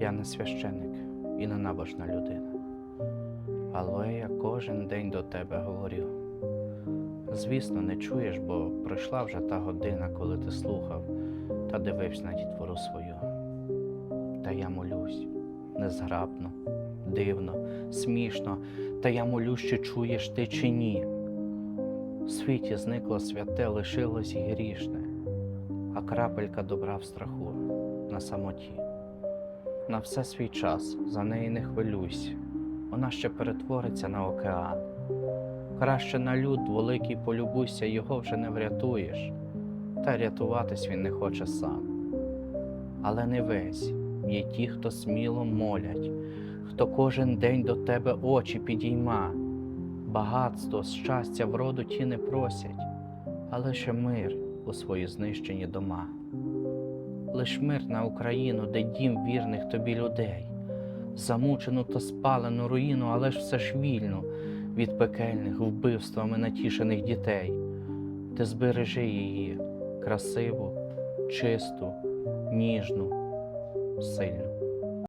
Я не священик і не набожна людина. Але я кожен день до тебе говорю. Звісно, не чуєш, бо пройшла вже та година, коли ти слухав та дивився на дітвору свою. Та я молюсь незграбно, дивно, смішно, та я молюсь, чи чуєш ти чи ні. В світі зникло святе, лишилось і грішне, а крапелька добра в страху на самоті. На все свій час за неї не хвилюйся, вона ще перетвориться на океан. Краще на люд великий полюбуйся, його вже не врятуєш, та рятуватись він не хоче сам. Але не весь є ті, хто сміло молять, хто кожен день до тебе очі підійма, багатство, щастя вроду ті не просять, а лише мир у свої знищені дома. Лиш мир на Україну, де дім вірних тобі людей, замучену та спалену руїну, але ж все ж вільну від пекельних вбивствами натішених дітей. Ти збережи її красиву, чисту, ніжну, сильну.